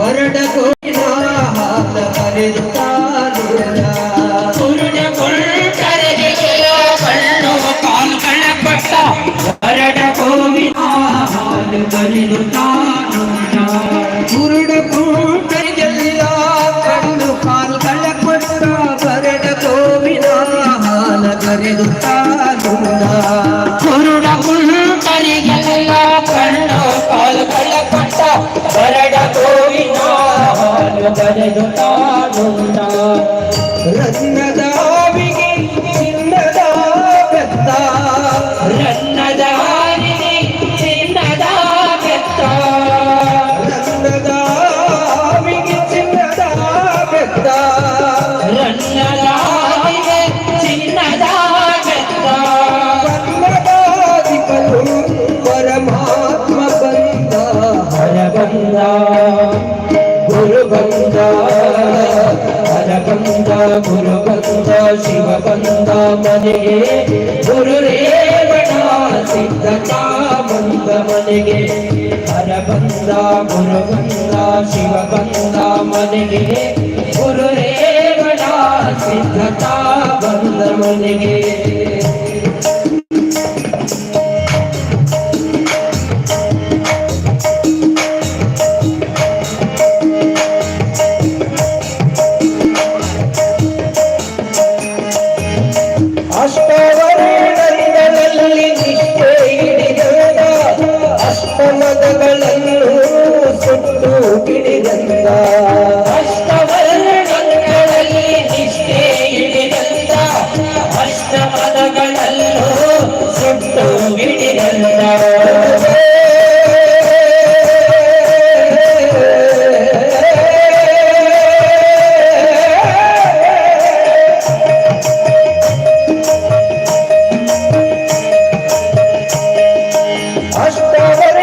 ಹೊರಡಗೋ ಗುರು ಶಿವ ಬಂದ ಮನೆಗೆ. ಗುರು ರೇವಣ ಸಿದ್ಧತಾ ಬಂದ ಮನೆಗೆ. ಹರ ಬಂದ ಗುರು ಬಂದ ಶಿವ ಬಂದ ಮನೆಗೆ. ಗುರು ರೇವಣ ಸಿದ್ಧತಾ ಬಂದ ಮನೆಗೆ. ಸುಟ್ಟು ಹಿಡಿದಂತ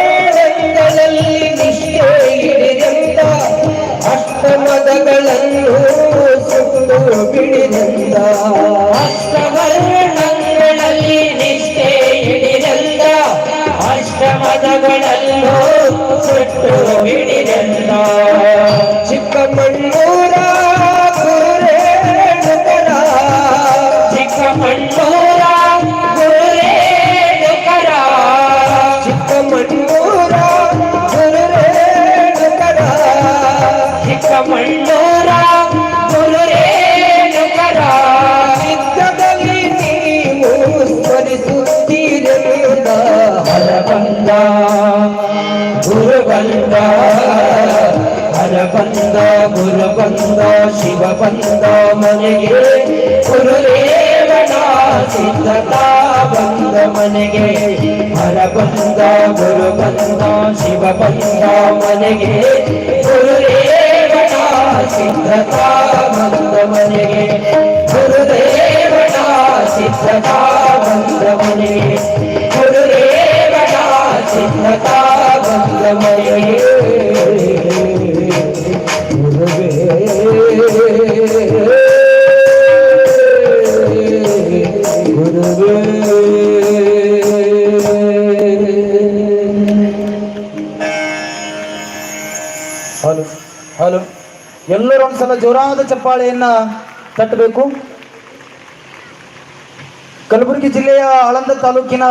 ಅಷ್ಟವರ್ಣಗಳಲ್ಲಿ ನಿಷ್ಠೆ ಹಿಡಿದಂದ ಅಷ್ಟಮದಗಳನ್ನು ಸುಟ್ಟು ಹಿಡಿದಂದ ಅಷ್ಟವರ್ಣಗಳಲ್ಲಿ ಅಷ್ಟಪದಗಳಲ್ಲೂ ಸುಟ್ಟು ಹಿಡಿದಂತ ಬಂದ ಗುರು ಬಂದ ಶಿವ ಬಂದ ಮನೆಗೆ ಗುರುರೇವಣ ಸಿದ್ಧತಾ ಬಂದ ಮನೆಗೆ ಹರ ಬಂದ ಗುರು ಬಂದ ಶಿವ ಬಂದ ಮನೆಗೆ ಗುರುರೇವಣ ಸಿದ್ಧತಾ ಬಂದ ಮನೆಗೆ ಗುರುದೇವನ ಸಿದ್ಧತಾ ಬಂದ ಮನೆಗೆ ಗುರುದೇವನ ಸಿದ್ಧತಾ ಬಂದ ಮನೆಗೆ ಒಂದ್ಸಲ ಜೋರಾದ ಚಪ್ಪಾಳೆಯನ್ನ ತಟ್ಟಬೇಕು. ಕಲಬುರಗಿ ಜಿಲ್ಲೆಯ ಆಳಂದ ತಾಲೂಕಿನ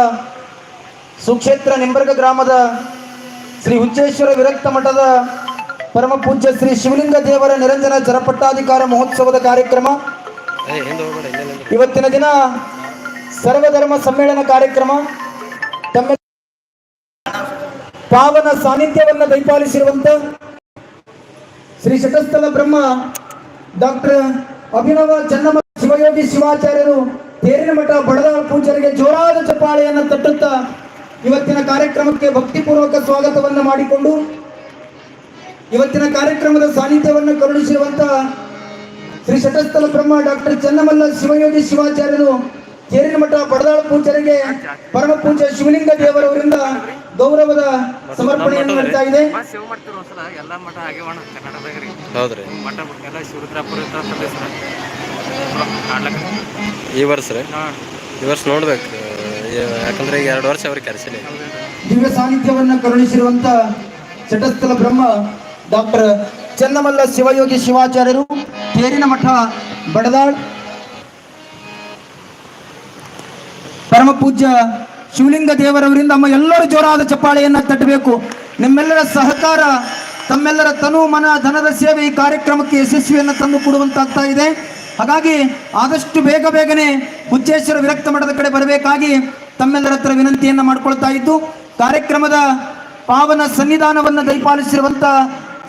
ಸುಕ್ಷೇತ್ರ ನಿಂಬರ್ಗ ಗ್ರಾಮದ ಶ್ರೀ ಹುಚ್ಚೇಶ್ವರ ವಿರಕ್ತ ಮಠದ ಪರಮ ಪೂಜ್ಯ ಶ್ರೀ ಶಿವಲಿಂಗ ದೇವರ ನಿರಂಜನ ಜರಪಟ್ಟಾಧಿಕಾರ ಮಹೋತ್ಸವದ ಕಾರ್ಯಕ್ರಮ. ಇವತ್ತಿನ ದಿನ ಸರ್ವಧರ್ಮ ಸಮ್ಮೇಳನ ಕಾರ್ಯಕ್ರಮ. ತಮ್ಮ ಪಾವನ ಸಾನ್ನಿಧ್ಯವನ್ನು ದಯಪಾಲಿಸಿರುವಂತ ಶ್ರೀ ಶತಸ್ಥಲ ಬ್ರಹ್ಮ ಡಾಕ್ಟರ್ ಅಭಿನವ ಚನ್ನಮ ಶಿವಯೋಗಿ ಶಿವಾಚಾರ್ಯರು ತೇರಿನ ಮಠ ಬಡದಾಳ ಪೂಜಾರಿಗೆ ಜೋರಾದ ಚಪ್ಪಾಳೆಯನ್ನು ತಟ್ಟುತ್ತಾ ಇವತ್ತಿನ ಕಾರ್ಯಕ್ರಮಕ್ಕೆ ಭಕ್ತಿಪೂರ್ವಕ ಸ್ವಾಗತವನ್ನು ಮಾಡಿಕೊಂಡು ಇವತ್ತಿನ ಕಾರ್ಯಕ್ರಮದ ಸಾನ್ನಿಧ್ಯವನ್ನು ಕರುಣಿಸಿರುವಂತಹ ಶ್ರೀ ಶತಸ್ಥಲ ಬ್ರಹ್ಮ ಡಾಕ್ಟರ್ ಚನ್ನಮಲ್ಲ ಶಿವಯೋಗಿ ಶಿವಾಚಾರ್ಯರು ತೇರಿನ ಮಠ ಪಡದಾಳ ಪೂಜರಿಗೆ ಪರಮ ಪೂಜ ಶಿವಲಿಂಗ ದೇವರವರಿಂದ ಗೌರವದ ಸಮರ್ಪಣೆಯನ್ನು ನಡೀತಾ ಇದೆ. ಈ ವರ್ಷ ರೀ? ಈ ವರ್ಷ ನೋಡ್ಬೇಕು. ಯಾಕಂದ್ರೆ ಈಗ ಎರಡು ವರ್ಷ ಅವ್ರಿಗೆ ಕರೆಸಿಲ್ಲ ದಿವ್ಯ ಸಾನ್ನಿಧ್ಯವನ್ನು ಕರುಣಿಸಿರುವಂತ ಚಟಸ್ಥಲ ಬ್ರಹ್ಮ ಡಾಕ್ಟರ್ ಚನ್ನಮಲ್ಲ ಶಿವಯೋಗಿ ಶಿವಾಚಾರ್ಯರು ತೇರಿನ ಮಠ ಬಡದಾಳ್ ಪರಮ ಪೂಜ್ಯ ಶಿವಲಿಂಗ ದೇವರವರಿಂದ ನಮ್ಮ ಎಲ್ಲರೂ ಜೋರಾದ ಚಪ್ಪಾಳೆಯನ್ನ ತಟ್ಟಬೇಕು. ನಿಮ್ಮೆಲ್ಲರ ಸಹಕಾರ, ತಮ್ಮೆಲ್ಲರ ತನು, ಮನ, ಧನದ ಸೇವೆ ಈ ಕಾರ್ಯಕ್ರಮಕ್ಕೆ ಯಶಸ್ವಿಯನ್ನು ತಂದು ಕೊಡುವಂತಾಗ್ತಾ ಇದೆ. ಹಾಗಾಗಿ ಆದಷ್ಟು ಬೇಗ ಬೇಗನೆ ಹುಚ್ಚೇಶ್ವರ ವಿರಕ್ತ ಮಠದ ಕಡೆ ಬರಬೇಕಾಗಿ ತಮ್ಮೆಲ್ಲರ ಹತ್ರ ವಿನಂತಿಯನ್ನು ಮಾಡಿಕೊಳ್ತಾ ಇದ್ದು, ಕಾರ್ಯಕ್ರಮದ ಪಾವನ ಸನ್ನಿಧಾನವನ್ನು ದಯಪಾಲಿಸಿರುವಂತಹ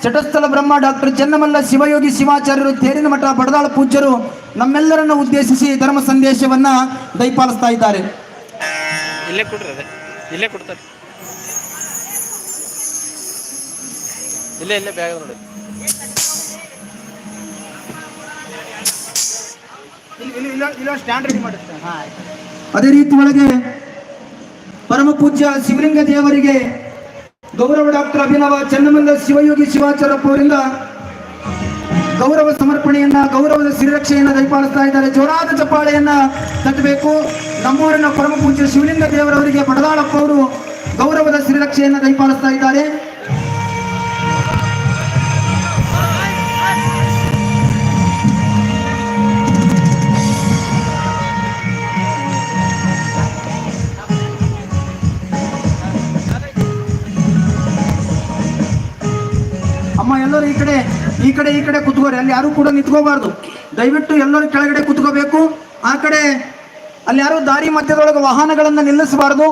ಚಟಸ್ಥಲ ಬ್ರಹ್ಮ ಡಾಕ್ಟರ್ ಚನ್ನಮಲ್ಲ ಶಿವಯೋಗಿ ಶಿವಾಚಾರ್ಯರು, ತೇರಿನ ಮಠ, ಬಡದಾಳ ಪೂಜ್ಯರು ನಮ್ಮೆಲ್ಲರನ್ನು ಉದ್ದೇಶಿಸಿ ಧರ್ಮ ಸಂದೇಶವನ್ನ ದಯಪಾಲಿಸ್ತಾ ಇದ್ದಾರೆ. ಇಲ್ಲೇ ಕೊಡ್ರಿ ಇಲ್ಲೇ ಕೊಡ್ತಾರೆ. ಇಲ್ಲೇ ಇಲ್ಲೇ ಬ್ಯಾಗ್ ನೋಡಿ. ಅದೇ ರೀತಿ ಒಳಗೆ ಪರಮ ಪೂಜ್ಯ ಶಿವಲಿಂಗ ದೇವರಿಗೆ ಗೌರವ ಡಾಕ್ಟರ್ ಅಭಿನವ ಚನ್ನಮಲ್ಲ ಶಿವಯೋಗಿ ಶಿವಾಚಾರ್ಯಪ್ಪ ಅವರಿಂದ ಗೌರವ ಸಮರ್ಪಣೆಯನ್ನ, ಗೌರವದ ಸಿರಿರಕ್ಷೆಯನ್ನ ದಯಪಾಲಿಸ್ತಾ ಇದ್ದಾರೆ. ಜೋರಾದ ಚಪ್ಪಾಳೆಯನ್ನ ತಟ್ಟಬೇಕು. ನಮ್ಮೂರಿನ ಪರಮ ಪೂಜ್ಯ ಶಿವಲಿಂಗ ದೇವರವರಿಗೆ ಬಡದಾಳಪ್ಪ ಅವರು ಗೌರವದ ಸಿರಿರಕ್ಷೆಯನ್ನ ದಯಪಾಲಿಸ್ತಾ ಇದ್ದಾರೆ. ಕಡೆ ಈ ಕಡೆ ಕುತ್ಕೋರಿ, ಅಲ್ಲಿ ಯಾರು ಕೂಡ ನಿಂತ್ಕೋಬಾರ್ದು. ದಯವಿಟ್ಟು ಎಲ್ಲರೂ ಕೆಳಗಡೆ ಕುತ್ಕೋಬೇಕು. ಆ ಕಡೆ ಅಲ್ಲಿ ಯಾರು ದಾರಿ ಮಧ್ಯದೊಳಗೆ ವಾಹನಗಳನ್ನು ನಿಲ್ಲಿಸಬಾರ್ದು.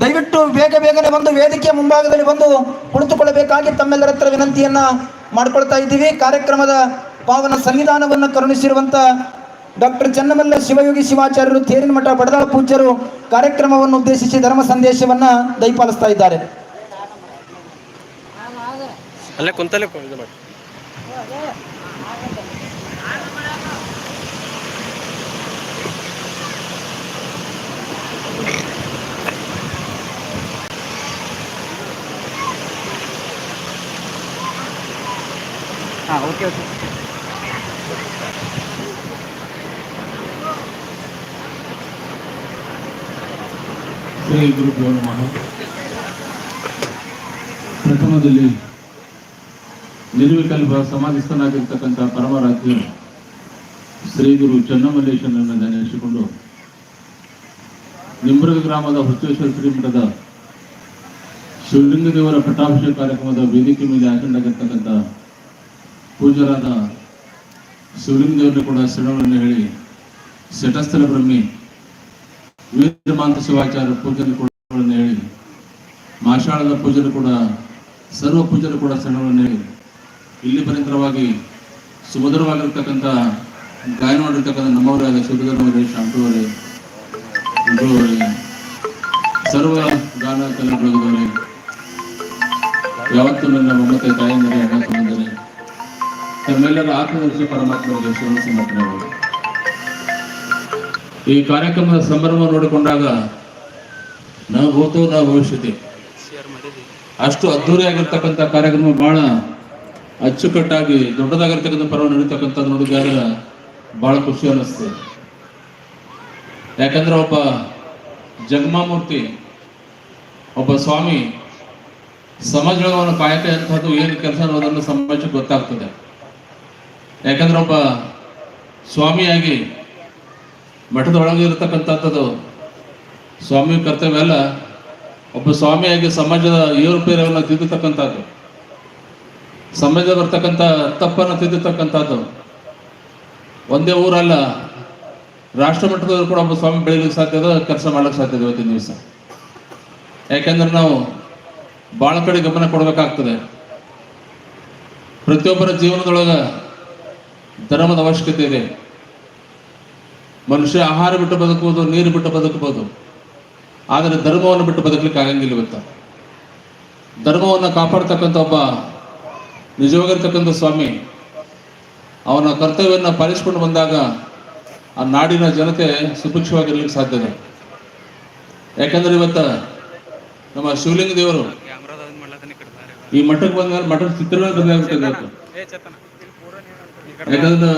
ದಯವಿಟ್ಟು ಬೇಗ ಬೇಗನೆ ಬಂದು ವೇದಿಕೆ ಮುಂಭಾಗದಲ್ಲಿ ಬಂದು ಕುಳಿತುಕೊಳ್ಳಬೇಕಾಗಿ ತಮ್ಮೆಲ್ಲರ ಹತ್ರ ವಿನಂತಿಯನ್ನ ಮಾಡ್ಕೊಳ್ತಾ ಇದ್ದೀವಿ. ಕಾರ್ಯಕ್ರಮದ ಪಾವನ ಸಂವಿಧಾನವನ್ನು ಕರುಣಿಸಿರುವಂತ ಡಾಕ್ಟರ್ ಚನ್ನಮಲ್ಲ ಶಿವಯೋಗಿ ಶಿವಾಚಾರ್ಯರು, ತೇರಿನ ಮಠ ಬಡದಾಳ ಪೂಜ್ಯರು ಕಾರ್ಯಕ್ರಮವನ್ನು ಉದ್ದೇಶಿಸಿ ಧರ್ಮ ಸಂದೇಶವನ್ನ ದಯಪಾಲಿಸ್ತಾ ಇದ್ದಾರೆ. ಅಲ್ಲೇ ಓಕೆ ಓಕೆ ಶ್ರೀ ಗುರುಭ್ಯೋ ನಮಃ ಪ್ರಥಮದಲ್ಲಿ ನಿರ್ವಿಕಲ್ಪ ಸಮಾಧಿಸ್ಥನಾಗಿರ್ತಕ್ಕಂಥ ಪರಮರಾಜ್ಯ ಶ್ರೀ ಗುರು ಚನ್ನಮಲ್ಲೇಶನನ್ನು ನೆನೆಸಿಕೊಂಡು ನಿಂಬರ್ಗ ಗ್ರಾಮದ ಹುಚ್ಚೇಶ್ವರ ಶ್ರೀಮಠದ ಶಿವಲಿಂಗ ದೇವರ ಪಟ್ಟಾಭಿಷೇಕ ಕಾರ್ಯಕ್ರಮದ ವೇದಿಕೆ ಮೇಲೆ ಹಾಕೊಂಡಿರ್ತಕ್ಕಂಥ ಪೂಜಾರಾದ ಶಿವಲಿಂಗ ದೇವರನ್ನು ಕೂಡ ಶರಣವನ್ನು ಹೇಳಿ ಶಟಸ್ಥಲ ಬ್ರಹ್ಮಿ ವೀರಮಾಂತ ಶಿವಾಚಾರ್ಯ ಪೂಜನೆ ಕೂಡ ಹೇಳಿ ಮಾಷಾಳದ ಪೂಜರು ಕೂಡ, ಸರ್ವ ಪೂಜರು ಕೂಡ ಶರಣವನ್ನು ಹೇಳಿ ಇಲ್ಲಿ ಪರ್ಯಂತರವಾಗಿ ಸುಮಧುರವಾಗಿರ್ತಕ್ಕಂಥ ಗಾಯನ ಮಾಡಿರ್ತಕ್ಕಂಥ ನಮ್ಮವರಾದ ಶಿವಧರ್ಮವರೇ ಶಾಂತವರೇ ಉಗ್ರವರೇ ಸರ್ವ ಗಾನ ಕಲಾವಿದರೇ ಯಾವತ್ತೂ ನನ್ನ ಮಮತೆ ತಾಯಂದರೆ, ಅಣ್ಣ ತಮ್ಮಂದರೆ, ತಮ್ಮೆಲ್ಲರ ಆತ್ಮದರ್ಶಿ ಪರಮಾತ್ಮರಿಗೆ ಸಮರ್ಪಣೆಗಳು. ಈ ಕಾರ್ಯಕ್ರಮದ ಸಂಭ್ರಮ ನೋಡಿಕೊಂಡಾಗ ನಾವು ಭೂತೋ ನಾವು ಭವಿಷ್ಯತೆ ಅಷ್ಟು ಅದ್ಧೂರಿಯಾಗಿರ್ತಕ್ಕಂಥ ಕಾರ್ಯಕ್ರಮ ಬಹಳ ಅಚ್ಚುಕಟ್ಟಾಗಿ ದೊಡ್ಡದಾಗಿರ್ತಕ್ಕಂಥ ಪರ್ವ ನಡೀತಕ್ಕಂಥದ್ದು ನೋಡಿದಾಗ ಬಹಳ ಖುಷಿ ಅನ್ನಿಸ್ತದೆ. ಯಾಕಂದ್ರೆ ಒಬ್ಬ ಜಗಮಾಮೂರ್ತಿ, ಒಬ್ಬ ಸ್ವಾಮಿ ಸಮಾಜದೊಳಗೆ ಅವನ ಕಾಯಕ ಎಂಥದ್ದು ಏನು ಕೆಲಸ ಅನ್ನೋದನ್ನು ಸಮಾಜಕ್ಕೆ ಗೊತ್ತಾಗ್ತದೆ. ಯಾಕಂದ್ರೆ ಒಬ್ಬ ಸ್ವಾಮಿಯಾಗಿ ಮಠದೊಳಗೆ ಇರತಕ್ಕಂಥದ್ದು ಸ್ವಾಮಿ ಕರ್ತವ್ಯ ಅಲ್ಲ, ಒಬ್ಬ ಸ್ವಾಮಿಯಾಗಿ ಸಮಾಜದ ಏರುಪೇರವನ್ನು ತಿದ್ದುತಕ್ಕಂಥದ್ದು. ಸಮಾಜದ ಬರ್ತಕ್ಕಂಥ ತಪ್ಪನ್ನು ತಿದ್ದಿರ್ತಕ್ಕಂಥದ್ದು ಒಂದೇ ಊರಲ್ಲ ರಾಷ್ಟ್ರ ಮಟ್ಟದಲ್ಲೂ ಕೂಡ ಒಬ್ಬ ಸ್ವಾಮಿ ಬೆಳೀಲಿಕ್ಕೆ ಸಾಧ್ಯದ ಕೆಲಸ ಮಾಡ್ಲಿಕ್ಕೆ ಇದೆ ಇವತ್ತಿನ ದಿವಸ. ಯಾಕೆಂದ್ರೆ ನಾವು ಭಾಳ ಕಡೆ ಗಮನ ಕೊಡಬೇಕಾಗ್ತದೆ. ಪ್ರತಿಯೊಬ್ಬರ ಜೀವನದೊಳಗ ಧರ್ಮದ ಅವಶ್ಯಕತೆ ಇದೆ. ಮನುಷ್ಯ ಆಹಾರ ಬಿಟ್ಟು ಬದುಕಬಹುದು, ನೀರು ಬಿಟ್ಟು ಬದುಕಬಹುದು. ಆದರೆ ಧರ್ಮವನ್ನು ಬಿಟ್ಟು ಬದುಕಲಿಕ್ಕೆ ಆಗಂಗಿಲ್ಲ ಇವತ್ತು. ಧರ್ಮವನ್ನು ಕಾಪಾಡ್ತಕ್ಕಂಥ ಒಬ್ಬ ನಿಜವಾಗಿರ್ತಕ್ಕಂಥ ಸ್ವಾಮಿ ಅವನ ಕರ್ತವ್ಯವನ್ನು ಪಾಲಿಸ್ಕೊಂಡು ಬಂದಾಗ ಆ ನಾಡಿನ ಜನತೆ ಸುಭಿಕ್ಷವಾಗಿರ್ಲಿಕ್ಕೆ ಸಾಧ್ಯತೆ ಯಾಕಂದ್ರೆ ಇವತ್ತ ನಮ್ಮ ಶಿವಲಿಂಗ ದೇವರು ಈ ಮಠಕ್ಕೆ ಬಂದ ಮಠದ ಚಿತ್ರಣ ಈ ಕಡೆ ಯಾಕಂದ್ರೆ